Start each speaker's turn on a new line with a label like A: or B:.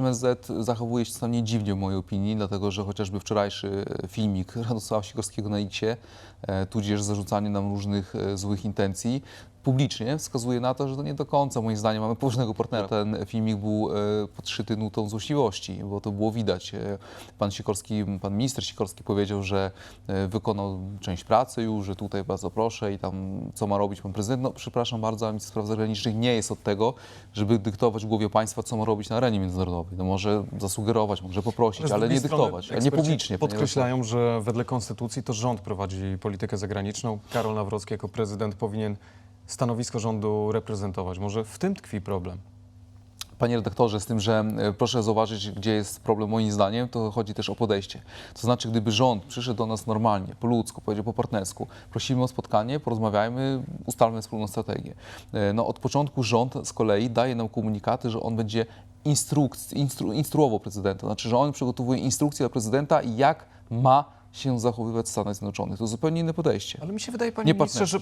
A: MSZ zachowuje się stanie dziwnie w mojej opinii, dlatego że chociażby wczorajszy filmik Radosława Sikorskiego na Icie, e, tudzież zarzucanie nam różnych e, złych intencji, publicznie wskazuje na to, że to nie do końca, moim zdaniem, mamy poważnego partnera. Ten filmik był e, podszyty nutą złośliwości, bo to było widać. E, Pan Sikorski, pan minister Sikorski powiedział, że e, wykonał część pracy już, że tutaj bardzo proszę i tam co ma robić pan prezydent. No przepraszam bardzo, ale minister spraw zagranicznych nie jest od tego, żeby dyktować głowie państwa, co ma robić na arenie międzynarodowej. No może zasugerować, może poprosić,
B: z
A: ale nie dyktować, a nie publicznie.
B: Podkreślają, że wedle konstytucji to rząd prowadzi politykę zagraniczną. Karol Nawrocki jako prezydent powinien stanowisko rządu reprezentować. Może w tym tkwi problem.
A: Panie redaktorze, z tym, że e, proszę zauważyć, gdzie jest problem moim zdaniem, to chodzi też o podejście. To znaczy, gdyby rząd przyszedł do nas normalnie, po ludzku, powiedział po partnersku, prosimy o spotkanie, porozmawiajmy, ustalmy wspólną strategię. E, No, od początku rząd z kolei daje nam komunikaty, że on będzie instrukc- instru, instruował prezydenta, znaczy, że on przygotowuje instrukcje dla prezydenta, jak ma się zachowywać w Stanach Zjednoczonych. To zupełnie inne podejście.
B: Ale mi się wydaje, panie
A: Nie
B: ministrze, że